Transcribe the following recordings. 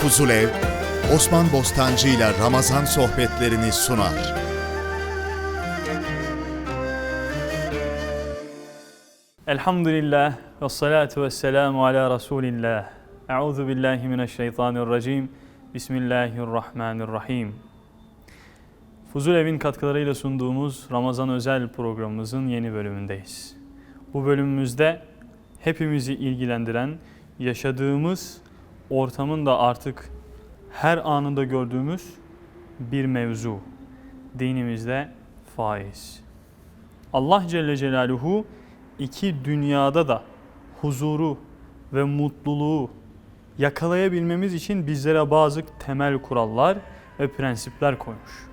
Fuzulev, Osman Bostancı ile Ramazan sohbetlerini sunar. Elhamdülillah ve salatu ve selamu ala Resulillah. Euzu billahi mineşşeytanirracim. Bismillahirrahmanirrahim. Fuzulev'in katkılarıyla sunduğumuz Ramazan özel programımızın yeni bölümündeyiz. Bu bölümümüzde hepimizi ilgilendiren, yaşadığımız ortamın da artık her anında gördüğümüz bir mevzu. Dinimizde faiz. Allah Celle Celaluhu iki dünyada da huzuru ve mutluluğu yakalayabilmemiz için bizlere bazı temel kurallar ve prensipler koymuş.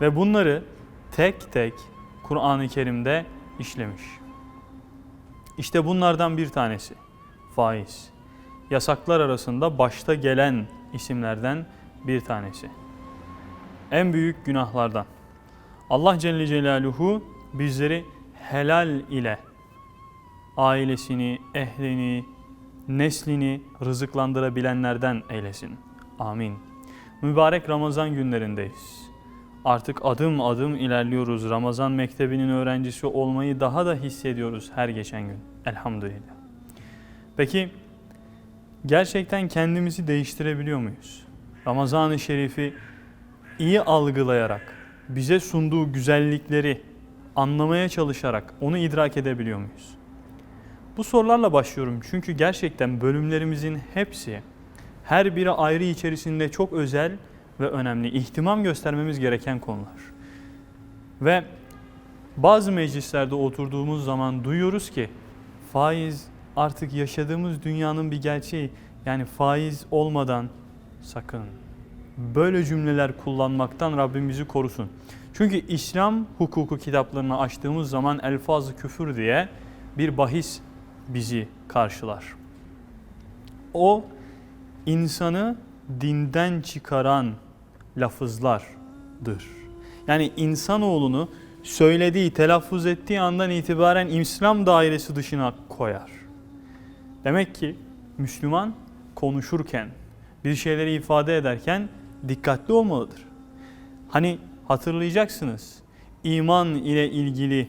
Ve bunları tek tek Kur'an-ı Kerim'de işlemiş. İşte bunlardan bir tanesi faiz. Yasaklar arasında başta gelen isimlerden bir tanesi. En büyük günahlardan. Allah Celle Celaluhu bizleri helal ile ailesini, ehlini, neslini rızıklandırabilenlerden eylesin. Amin. Mübarek Ramazan günlerindeyiz. Artık adım adım ilerliyoruz. Ramazan mektebinin öğrencisi olmayı daha da hissediyoruz her geçen gün. Elhamdülillah. Peki gerçekten kendimizi değiştirebiliyor muyuz? Ramazan-ı Şerif'i iyi algılayarak, bize sunduğu güzellikleri anlamaya çalışarak onu idrak edebiliyor muyuz? Bu sorularla başlıyorum çünkü gerçekten bölümlerimizin hepsi her biri ayrı içerisinde çok özel ve önemli, ihtimam göstermemiz gereken konular. Ve bazı meclislerde oturduğumuz zaman duyuyoruz ki faiz artık yaşadığımız dünyanın bir gerçeği. Yani faiz olmadan sakın böyle cümleler kullanmaktan Rabbim bizi korusun. Çünkü İslam hukuku kitaplarını açtığımız zaman elfaz küfür diye bir bahis bizi karşılar. O insanı dinden çıkaran lafızlardır. Yani insanoğlunu söylediği, telaffuz ettiği andan itibaren İslam dairesi dışına koyar. Demek ki Müslüman konuşurken, bir şeyleri ifade ederken dikkatli olmalıdır. Hani hatırlayacaksınız iman ile ilgili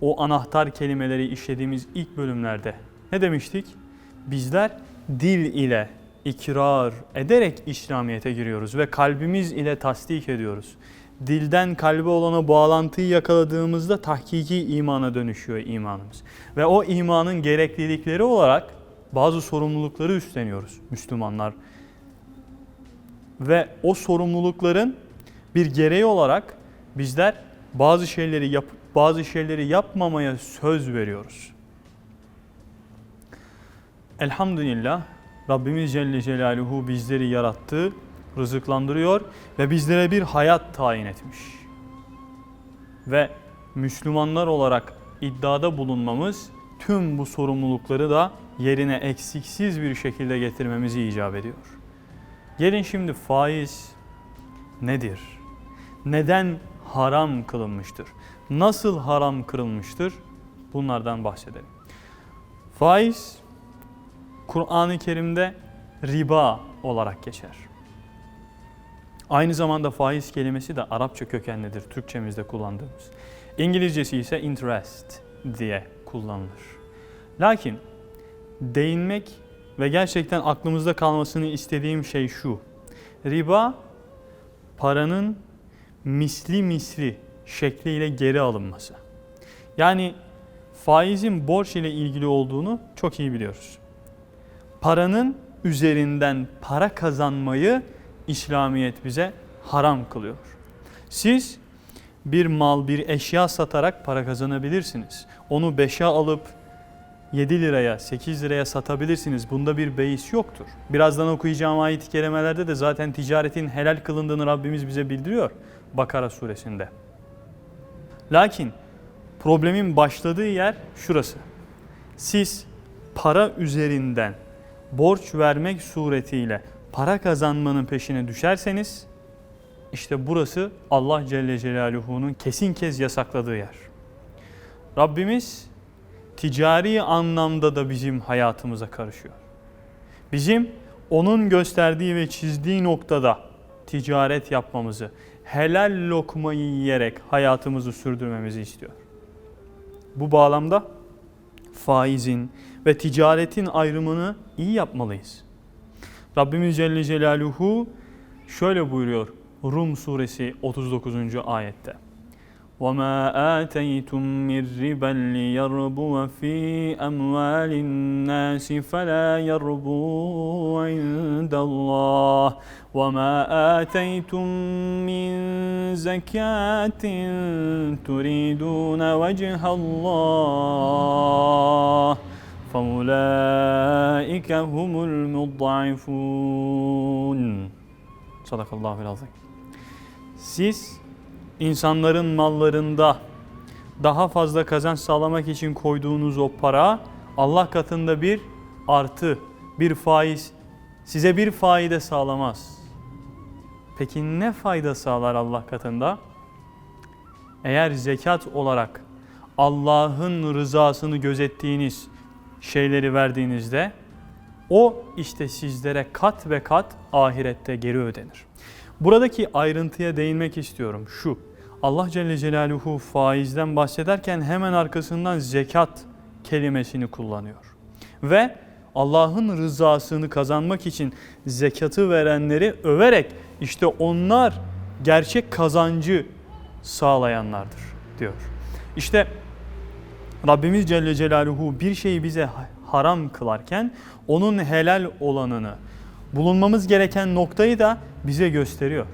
o anahtar kelimeleri işlediğimiz ilk bölümlerde ne demiştik? Bizler dil ile ikrar ederek İslamiyet'e giriyoruz ve kalbimiz ile tasdik ediyoruz. Dilden kalbe olana bağlantıyı yakaladığımızda tahkiki imana dönüşüyor imanımız. Ve o imanın gereklilikleri olarak bazı sorumlulukları üstleniyoruz Müslümanlar. Ve o sorumlulukların bir gereği olarak bizler bazı şeyleri yapıp bazı şeyleri yapmamaya söz veriyoruz. Elhamdülillah Rabbimiz Celle Celaluhu bizleri yarattı, rızıklandırıyor ve bizlere bir hayat tayin etmiş. Ve Müslümanlar olarak iddiada bulunmamız tüm bu sorumlulukları da yerine eksiksiz bir şekilde getirmemizi icap ediyor. Gelin şimdi faiz nedir? Neden haram kılınmıştır? Nasıl haram kılınmıştır? Bunlardan bahsedelim. Faiz Kur'an-ı Kerim'de riba olarak geçer. Aynı zamanda faiz kelimesi de Arapça kökenlidir Türkçemizde kullandığımız. İngilizcesi ise interest diye kullanılır. Lakin değinmek ve gerçekten aklımızda kalmasını istediğim şey şu. Riba paranın misli misli şekliyle geri alınması. Yani faizin borç ile ilgili olduğunu çok iyi biliyoruz. Paranın üzerinden para kazanmayı İslamiyet bize haram kılıyor. Siz bir mal, bir eşya satarak para kazanabilirsiniz. Onu 5'e alıp 7 liraya, 8 liraya satabilirsiniz. Bunda bir beis yoktur. Birazdan okuyacağım ayet-i kerimelerde de zaten ticaretin helal kılındığını Rabbimiz bize bildiriyor Bakara suresinde. Lakin problemin başladığı yer şurası. Siz para üzerinden borç vermek suretiyle para kazanmanın peşine düşerseniz işte burası Allah Celle Celaluhu'nun kesin kez yasakladığı yer. Rabbimiz ticari anlamda da bizim hayatımıza karışıyor. Bizim onun gösterdiği ve çizdiği noktada ticaret yapmamızı, helal lokmayı yiyerek hayatımızı sürdürmemizi istiyor. Bu bağlamda faizin ve ticaretin ayrımını iyi yapmalıyız. Rabbimiz Celle Celaluhu şöyle buyuruyor Rum suresi 39. ayette. وَمَا آتَيْتُم مِّن رِّبًا لِّيَرْبُوَ فِي أَمْوَالِ النَّاسِ فَلَا يَرْبُو عِندَ اللَّهِ وَمَا آتَيْتُم مِّن زَكَاةٍ تُرِيدُونَ وَجْهَ اللَّهِ فَأُولَٰئِكَ هُمُ الْمُضْعِفُونَ Sadakallahu azim. Siz insanların mallarında daha fazla kazanç sağlamak için koyduğunuz o para Allah katında bir artı, bir faiz size bir faide sağlamaz. Peki ne fayda sağlar Allah katında? Eğer zekat olarak Allah'ın rızasını gözettiğiniz şeyleri verdiğinizde o işte sizlere kat ve kat ahirette geri ödenir. Buradaki ayrıntıya değinmek istiyorum. Şu, Allah Celle Celaluhu faizden bahsederken hemen arkasından zekat kelimesini kullanıyor. Ve Allah'ın rızasını kazanmak için zekatı verenleri överek işte onlar gerçek kazancı sağlayanlardır diyor. İşte Rabbimiz Celle Celaluhu bir şeyi bize haram kılarken onun helal olanını bulunmamız gereken noktayı da bize gösteriyor.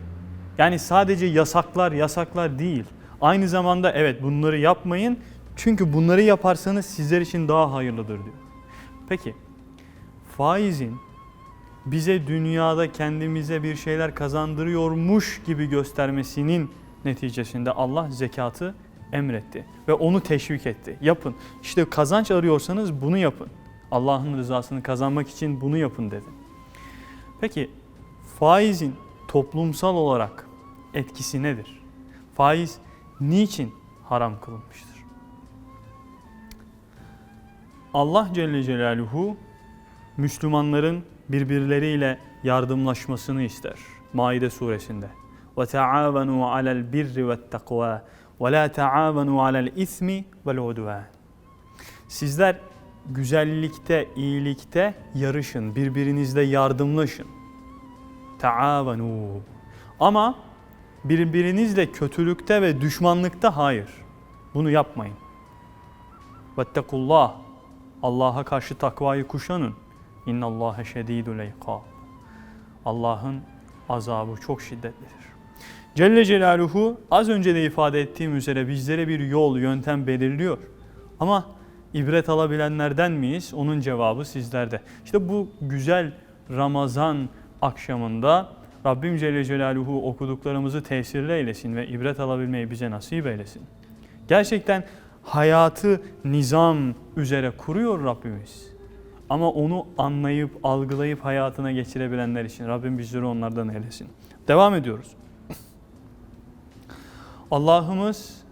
Yani sadece yasaklar yasaklar değil. Aynı zamanda evet bunları yapmayın çünkü bunları yaparsanız sizler için daha hayırlıdır diyor. Peki faizin bize dünyada kendimize bir şeyler kazandırıyormuş gibi göstermesinin neticesinde Allah zekatı emretti ve onu teşvik etti. Yapın. İşte kazanç arıyorsanız bunu yapın. Allah'ın rızasını kazanmak için bunu yapın dedi. Peki faizin toplumsal olarak etkisi nedir? Faiz niçin haram kılınmıştır? Allah Celle Celaluhu Müslümanların birbirleriyle yardımlaşmasını ister. Maide suresinde. Ve taavenu alel birri ve la taavenu alel ismi vel udvan. Sizler güzellikte, iyilikte yarışın, birbirinizle yardımlaşın. Taavenu. Ama birbirinizle kötülükte ve düşmanlıkta hayır. Bunu yapmayın. Vettekullah. Allah'a karşı takvayı kuşanın. İnnallâhe şedîdül ikâb. Allah'ın azabı çok şiddetlidir. Celle Celaluhu az önce de ifade ettiğim üzere bizlere bir yol, yöntem belirliyor. Ama ibret alabilenlerden miyiz? Onun cevabı sizlerde. İşte bu güzel Ramazan akşamında Rabbim Celle Celaluhu okuduklarımızı tesirli eylesin ve ibret alabilmeyi bize nasip eylesin. Gerçekten hayatı nizam üzere kuruyor Rabbimiz. Ama onu anlayıp, algılayıp hayatına geçirebilenler için Rabbim bizleri onlardan eylesin. Devam ediyoruz. Allah'ımız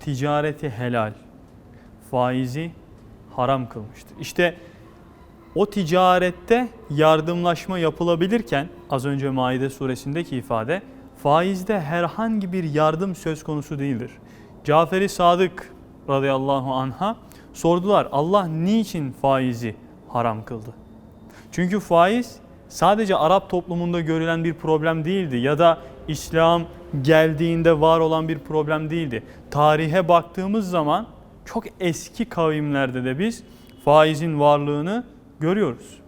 ticareti helal, faizi haram kılmıştır. İşte o ticarette yardımlaşma yapılabilirken az önce Maide suresindeki ifade faizde herhangi bir yardım söz konusu değildir. Caferi Sadık radıyallahu anha sordular Allah niçin faizi haram kıldı? Çünkü faiz sadece Arap toplumunda görülen bir problem değildi ya da İslam geldiğinde var olan bir problem değildi. Tarihe baktığımız zaman çok eski kavimlerde de biz faizin varlığını görüyoruz.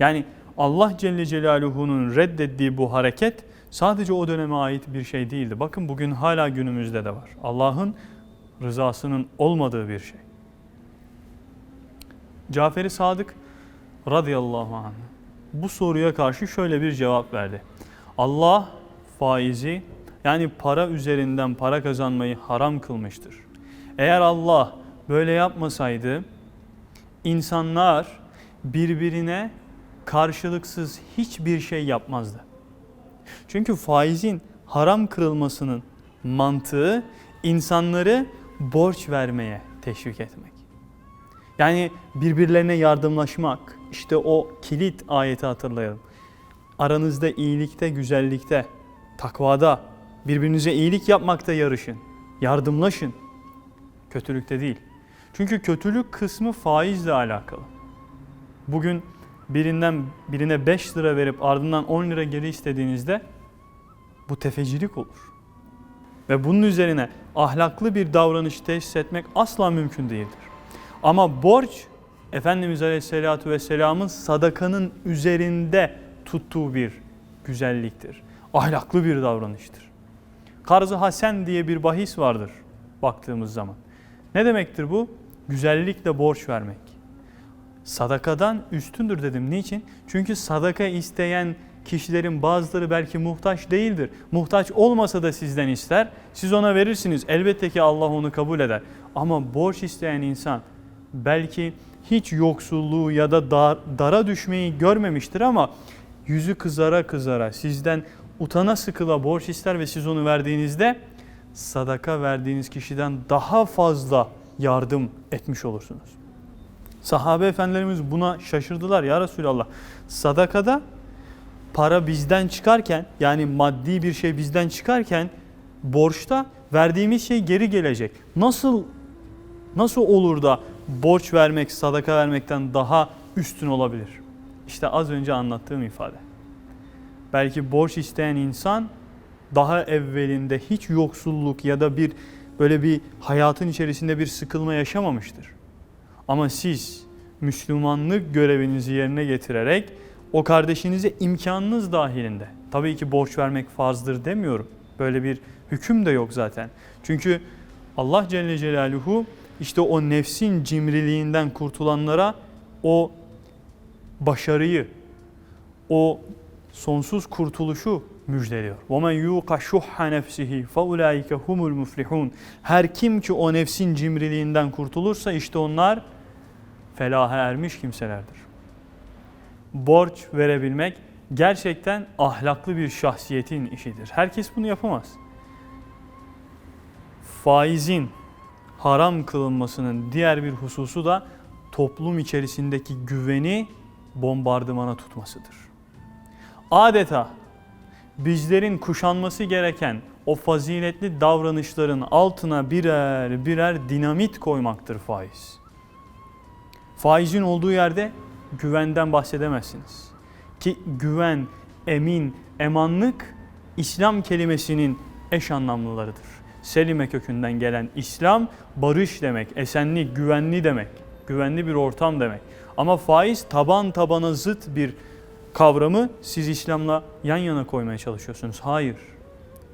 Yani Allah Celle Celaluhu'nun reddettiği bu hareket sadece o döneme ait bir şey değildi. Bakın bugün hala günümüzde de var. Allah'ın rızasının olmadığı bir şey. Caferi Sadık radıyallahu anh bu soruya karşı şöyle bir cevap verdi. Allah faizi yani para üzerinden para kazanmayı haram kılmıştır. Eğer Allah böyle yapmasaydı insanlar birbirine karşılıksız hiçbir şey yapmazdı. Çünkü faizin haram kırılmasının mantığı insanları borç vermeye teşvik etmek. Yani birbirlerine yardımlaşmak. İşte o kilit ayeti hatırlayalım. Aranızda iyilikte, güzellikte, takvada, birbirinize iyilik yapmakta yarışın. Yardımlaşın. Kötülükte değil. Çünkü kötülük kısmı faizle alakalı. Bugün birinden birine 5 lira verip ardından 10 lira geri istediğinizde bu tefecilik olur. Ve bunun üzerine ahlaklı bir davranış tesis etmek asla mümkün değildir. Ama borç Efendimiz Aleyhisselatü Vesselam'ın sadakanın üzerinde tuttuğu bir güzelliktir. Ahlaklı bir davranıştır. Karz-ı Hasen diye bir bahis vardır baktığımız zaman. Ne demektir bu? Güzellikle borç vermek. Sadakadan üstündür dedim. Niçin? Çünkü sadaka isteyen kişilerin bazıları belki muhtaç değildir. Muhtaç olmasa da sizden ister. Siz ona verirsiniz. Elbette ki Allah onu kabul eder. Ama borç isteyen insan belki hiç yoksulluğu ya da dar, dara düşmeyi görmemiştir ama yüzü kızara kızara sizden utana sıkıla borç ister ve siz onu verdiğinizde sadaka verdiğiniz kişiden daha fazla yardım etmiş olursunuz. Sahabe efendilerimiz buna şaşırdılar ya Resulallah. Sadakada para bizden çıkarken yani maddi bir şey bizden çıkarken borçta verdiğimiz şey geri gelecek. Nasıl nasıl olur da borç vermek sadaka vermekten daha üstün olabilir? İşte az önce anlattığım ifade. Belki borç isteyen insan daha evvelinde hiç yoksulluk ya da bir böyle bir hayatın içerisinde bir sıkılma yaşamamıştır. Ama siz Müslümanlık görevinizi yerine getirerek o kardeşinize imkanınız dahilinde. Tabii ki borç vermek farzdır demiyorum. Böyle bir hüküm de yok zaten. Çünkü Allah Celle Celaluhu işte o nefsin cimriliğinden kurtulanlara o başarıyı, o sonsuz kurtuluşu müjdeliyor. وَمَنْ يُوقَ شُحَّ نَفْسِهِ فَاُولَٰئِكَ هُمُ الْمُفْلِحُونَ Her kim ki o nefsin cimriliğinden kurtulursa işte onlar felaha ermiş kimselerdir. Borç verebilmek gerçekten ahlaklı bir şahsiyetin işidir. Herkes bunu yapamaz. Faizin haram kılınmasının diğer bir hususu da toplum içerisindeki güveni bombardımana tutmasıdır. Adeta bizlerin kuşanması gereken o faziletli davranışların altına birer birer dinamit koymaktır faiz. Faizin olduğu yerde güvenden bahsedemezsiniz. Ki güven, emin, emanlık İslam kelimesinin eş anlamlılarıdır. Selime kökünden gelen İslam barış demek, esenlik, güvenli demek, güvenli bir ortam demek. Ama faiz taban tabana zıt bir kavramı siz İslam'la yan yana koymaya çalışıyorsunuz. Hayır.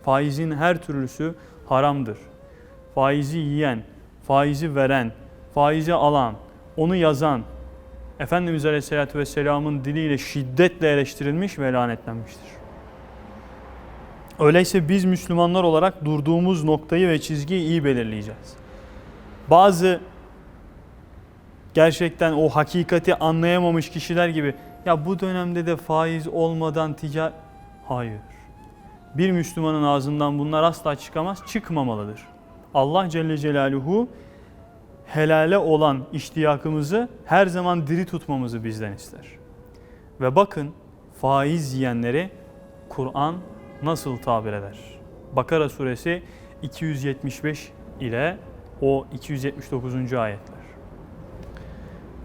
Faizin her türlüsü haramdır. Faizi yiyen, faizi veren, faizi alan, onu yazan Efendimiz Aleyhisselatü Vesselam'ın diliyle şiddetle eleştirilmiş ve lanetlenmiştir. Öyleyse biz Müslümanlar olarak durduğumuz noktayı ve çizgiyi iyi belirleyeceğiz. Bazı gerçekten o hakikati anlayamamış kişiler gibi ya bu dönemde de faiz olmadan ticaret... Hayır. Bir Müslümanın ağzından bunlar asla çıkamaz, çıkmamalıdır. Allah Celle Celaluhu helale olan iştiyakımızı her zaman diri tutmamızı bizden ister. Ve bakın faiz yiyenleri Kur'an nasıl tabir eder? Bakara suresi 275 ile o 279. ayetler.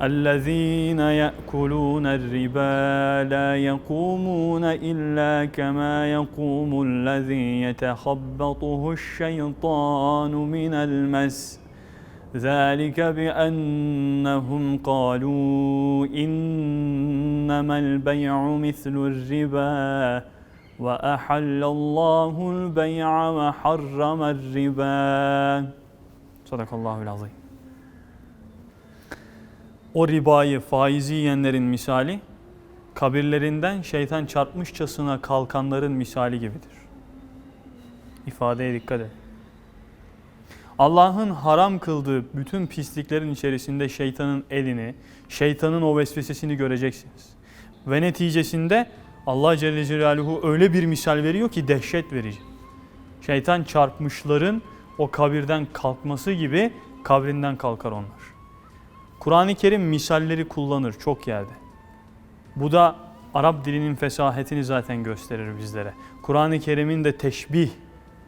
الذين يأكلون الربا لا يقومون إلا كما يقوم الذي يتخبطه الشيطان من المس. ذلك بأنهم قالوا إنما البيع مثل الربا وأحل الله البيع وحرم الربا. صدق الله العظيم. O ribayı, faizi yiyenlerin misali, kabirlerinden şeytan çarpmışçasına kalkanların misali gibidir. İfadeye dikkat edin. Allah'ın haram kıldığı bütün pisliklerin içerisinde şeytanın elini, şeytanın o vesvesesini göreceksiniz. Ve neticesinde Allah Celle Celaluhu öyle bir misal veriyor ki dehşet verici. Şeytan çarpmışların o kabirden kalkması gibi kabrinden kalkar onlar. Kur'an-ı Kerim misalleri kullanır çok yerde. Bu da Arap dilinin fesahetini zaten gösterir bizlere. Kur'an-ı Kerim'in de teşbih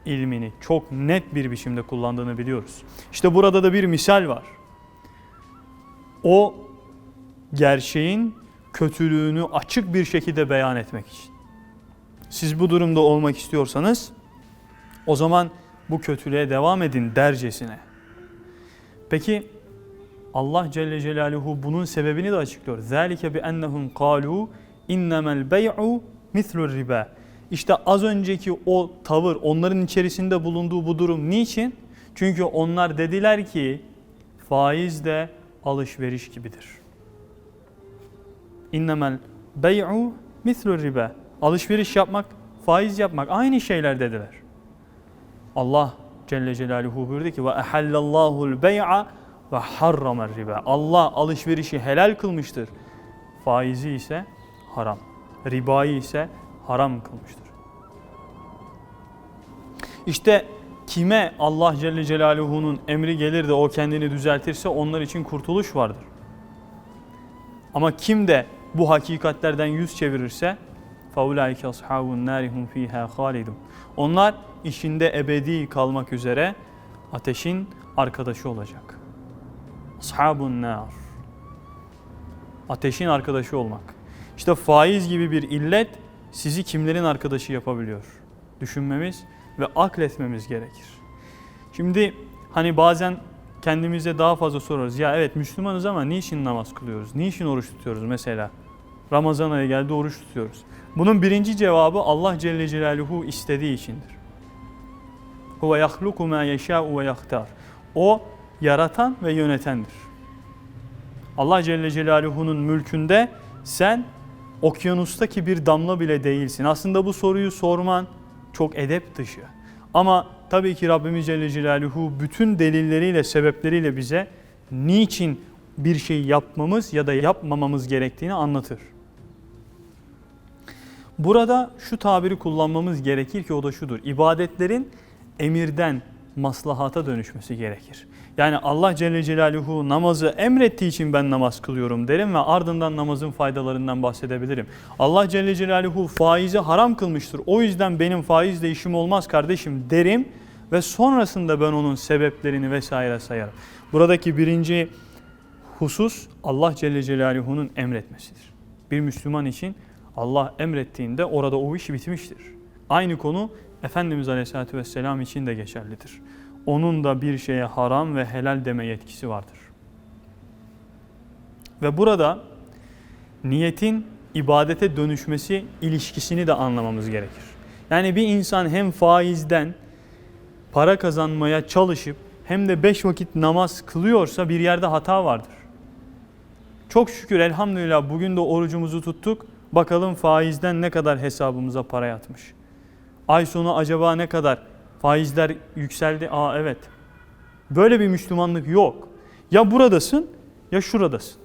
ilmini çok net bir biçimde kullandığını biliyoruz. İşte burada da bir misal var. O gerçeğin kötülüğünü açık bir şekilde beyan etmek için. Siz bu durumda olmak istiyorsanız o zaman bu kötülüğe devam edin dercesine. Peki Allah Celle Celaluhu bunun sebebini de açıklıyor. Zalike bi ennehum kalu innemel bey'u mislur riba. İşte az önceki o tavır, onların içerisinde bulunduğu bu durum niçin? Çünkü onlar dediler ki faiz de alışveriş gibidir. İnnemel bey'u mislur riba. Alışveriş yapmak, faiz yapmak aynı şeyler dediler. Allah Celle Celaluhu buyurdu ki ve ehallallahu'l bey'a ve harramer riba. Allah alışverişi helal kılmıştır. Faizi ise haram. Ribayı ise haram kılmıştır. İşte kime Allah Celle Celaluhu'nun emri gelir de o kendini düzeltirse onlar için kurtuluş vardır. Ama kim de bu hakikatlerden yüz çevirirse فَاُولَٰئِكَ أَصْحَابُ النَّارِ هُمْ ف۪يهَا خَالِدُونَ Onlar işinde ebedi kalmak üzere ateşin arkadaşı olacak. Ashabun nar. Ateşin arkadaşı olmak. İşte faiz gibi bir illet sizi kimlerin arkadaşı yapabiliyor? Düşünmemiz ve akletmemiz gerekir. Şimdi hani bazen kendimize daha fazla sorarız. Ya evet Müslümanız ama niçin namaz kılıyoruz? Niçin oruç tutuyoruz mesela? Ramazan ayı geldi oruç tutuyoruz. Bunun birinci cevabı Allah Celle Celaluhu istediği içindir. Huve yahluku ma yeşâ'u ve yahtar. O yaratan ve yönetendir. Allah Celle Celaluhu'nun mülkünde sen okyanustaki bir damla bile değilsin. Aslında bu soruyu sorman çok edep dışı. Ama tabii ki Rabbimiz Celle Celaluhu bütün delilleriyle, sebepleriyle bize niçin bir şey yapmamız ya da yapmamamız gerektiğini anlatır. Burada şu tabiri kullanmamız gerekir ki o da şudur. İbadetlerin emirden maslahata dönüşmesi gerekir. Yani Allah Celle Celaluhu namazı emrettiği için ben namaz kılıyorum derim ve ardından namazın faydalarından bahsedebilirim. Allah Celle Celaluhu faizi haram kılmıştır. O yüzden benim faizle işim olmaz kardeşim derim ve sonrasında ben onun sebeplerini vesaire sayarım. Buradaki birinci husus Allah Celle Celaluhu'nun emretmesidir. Bir Müslüman için Allah emrettiğinde orada o iş bitmiştir. Aynı konu Efendimiz Aleyhisselatü Vesselam için de geçerlidir. Onun da bir şeye haram ve helal deme yetkisi vardır. Ve burada niyetin ibadete dönüşmesi ilişkisini de anlamamız gerekir. Yani bir insan hem faizden para kazanmaya çalışıp hem de beş vakit namaz kılıyorsa bir yerde hata vardır. Çok şükür elhamdülillah bugün de orucumuzu tuttuk. Bakalım faizden ne kadar hesabımıza para yatmış. Ay sonu acaba ne kadar faizler yükseldi? Aa evet. Böyle bir Müslümanlık yok. Ya buradasın ya şuradasın.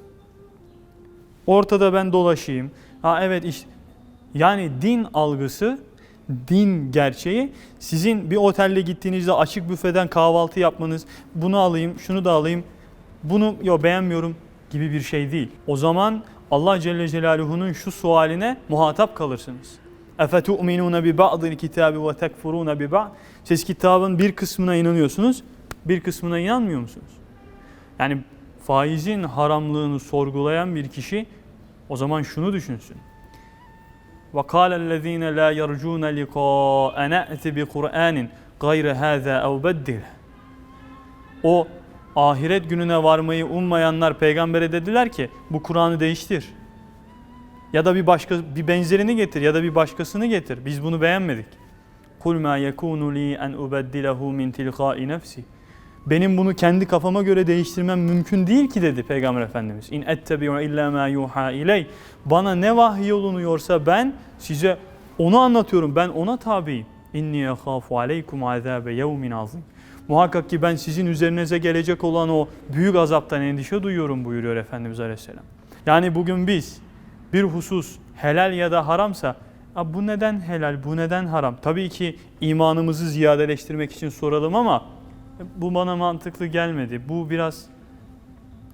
Ortada ben dolaşayım. Ha evet işte yani din algısı, din gerçeği sizin bir otelde gittiğinizde açık büfeden kahvaltı yapmanız, bunu alayım, şunu da alayım, bunu yo beğenmiyorum gibi bir şey değil. O zaman Allah Celle Celaluhu'nun şu sualine muhatap kalırsınız. اَفَتُؤْمِنُونَ بِبَعْضِ الْكِتَابِ وَتَكْفُرُونَ بِبَعْضِ Siz kitabın bir kısmına inanıyorsunuz, bir kısmına inanmıyor musunuz? Yani faizin haramlığını sorgulayan bir kişi o zaman şunu düşünsün. وَقَالَ الَّذ۪ينَ لَا يَرْجُونَ لِقَاءَ نَأْتِ بِقُرْآنٍ غَيْرَ هَذَا اَوْ بَدِّلْ O ahiret gününe varmayı ummayanlar peygambere dediler ki bu Kur'an'ı değiştir. Ya da bir başka bir benzerini getir ya da bir başkasını getir. Biz bunu beğenmedik. Kul ma yekunu li en ubeddilehu min tilqa'i nefsi. Benim bunu kendi kafama göre değiştirmem mümkün değil ki dedi Peygamber Efendimiz. İn ettebi'u illa ma yuha iley. Bana ne vahiy olunuyorsa ben size onu anlatıyorum. Ben ona tabiyim. İnni yekhafu aleykum azabe yevmin azim. Muhakkak ki ben sizin üzerinize gelecek olan o büyük azaptan endişe duyuyorum buyuruyor Efendimiz Aleyhisselam. Yani bugün biz bir husus helal ya da haramsa "Ya bu neden helal, bu neden haram? Tabii ki imanımızı ziyadeleştirmek için soralım ama bu bana mantıklı gelmedi. Bu biraz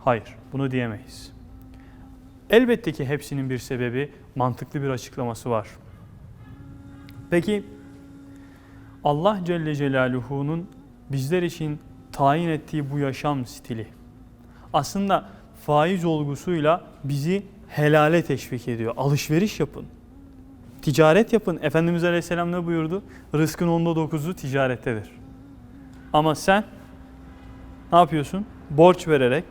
Hayır, bunu diyemeyiz. Elbette ki hepsinin bir sebebi, mantıklı bir açıklaması var. Peki Allah Celle Celaluhu'nun bizler için tayin ettiği bu yaşam stili aslında faiz olgusuyla bizi helale teşvik ediyor. Alışveriş yapın. Ticaret yapın. Efendimiz Aleyhisselam ne buyurdu? Rızkın onda dokuzu ticarettedir. Ama sen ne yapıyorsun? Borç vererek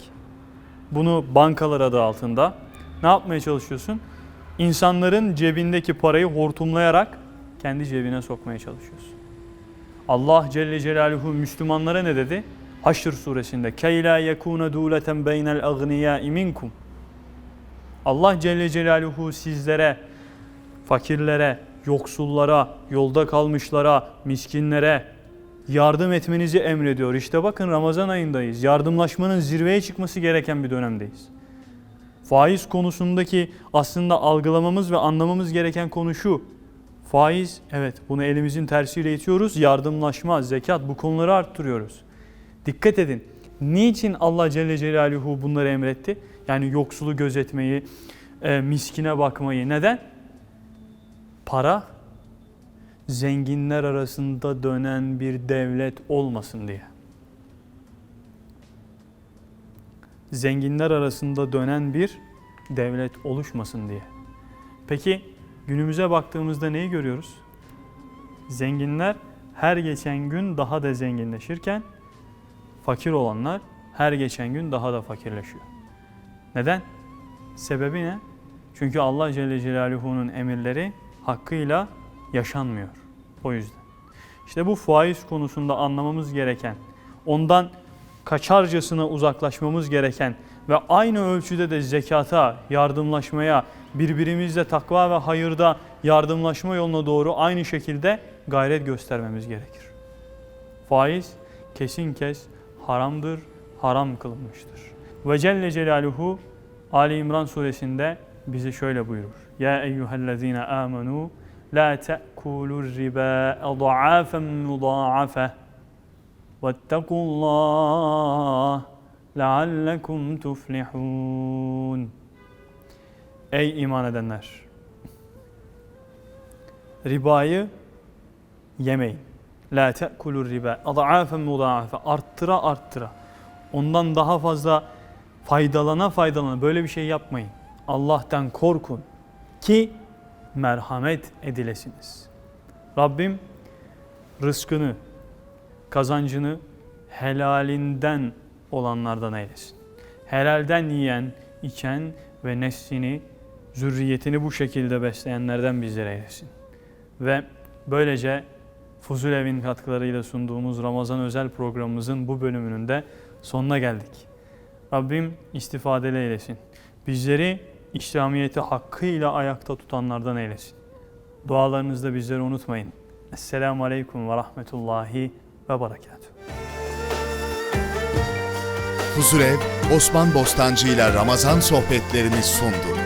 bunu bankalar adı altında ne yapmaya çalışıyorsun? İnsanların cebindeki parayı hortumlayarak kendi cebine sokmaya çalışıyorsun. Allah Celle Celaluhu Müslümanlara ne dedi? Haşr suresinde key la yekuna duleten beynel agniyai minkum. Allah Celle Celaluhu sizlere, fakirlere, yoksullara, yolda kalmışlara, miskinlere yardım etmenizi emrediyor. İşte bakın Ramazan ayındayız. Yardımlaşmanın zirveye çıkması gereken bir dönemdeyiz. Faiz konusundaki aslında algılamamız ve anlamamız gereken konu şu. Faiz, evet bunu elimizin tersiyle itiyoruz. Yardımlaşma, zekat bu konuları arttırıyoruz. Dikkat edin. Niçin Allah Celle Celaluhu bunları emretti? Yani yoksulu gözetmeyi, e, miskine bakmayı. Neden? Para zenginler arasında dönen bir devlet olmasın diye. Zenginler arasında dönen bir devlet oluşmasın diye. Peki günümüze baktığımızda neyi görüyoruz? Zenginler her geçen gün daha da zenginleşirken fakir olanlar her geçen gün daha da fakirleşiyor. Neden? Sebebi ne? Çünkü Allah Celle Celaluhu'nun emirleri hakkıyla yaşanmıyor. O yüzden. İşte bu faiz konusunda anlamamız gereken, ondan kaçarcasına uzaklaşmamız gereken ve aynı ölçüde de zekata, yardımlaşmaya, birbirimizle takva ve hayırda yardımlaşma yoluna doğru aynı şekilde gayret göstermemiz gerekir. Faiz kesin kes haramdır, haram kılınmıştır. Ve Celle Celaluhu Ali İmran suresinde bize şöyle buyurur. Ya eyyühellezine amenu la te'kulur riba ad'afen muda'afe vettekullah leallekum tuflihun. Ey iman edenler! Ribayı yemeyin. La te'kulur riba ad'afen muda'afe arttıra arttıra. Ondan daha fazla faydalana faydalana böyle bir şey yapmayın. Allah'tan korkun ki merhamet edilesiniz. Rabbim rızkını, kazancını helalinden olanlardan eylesin. Helalden yiyen, içen ve neslini, zürriyetini bu şekilde besleyenlerden bizlere eylesin. Ve böylece Fuzul Evin katkılarıyla sunduğumuz Ramazan özel programımızın bu bölümünün de sonuna geldik. Rabbim istifadeli eylesin. Bizleri İslamiyet'i hakkıyla ayakta tutanlardan eylesin. Dualarınızda bizleri unutmayın. Esselamu Aleyküm ve Rahmetullahi ve Berekatuhu. Huzurev, Osman Bostancı ile Ramazan sohbetlerini sundu.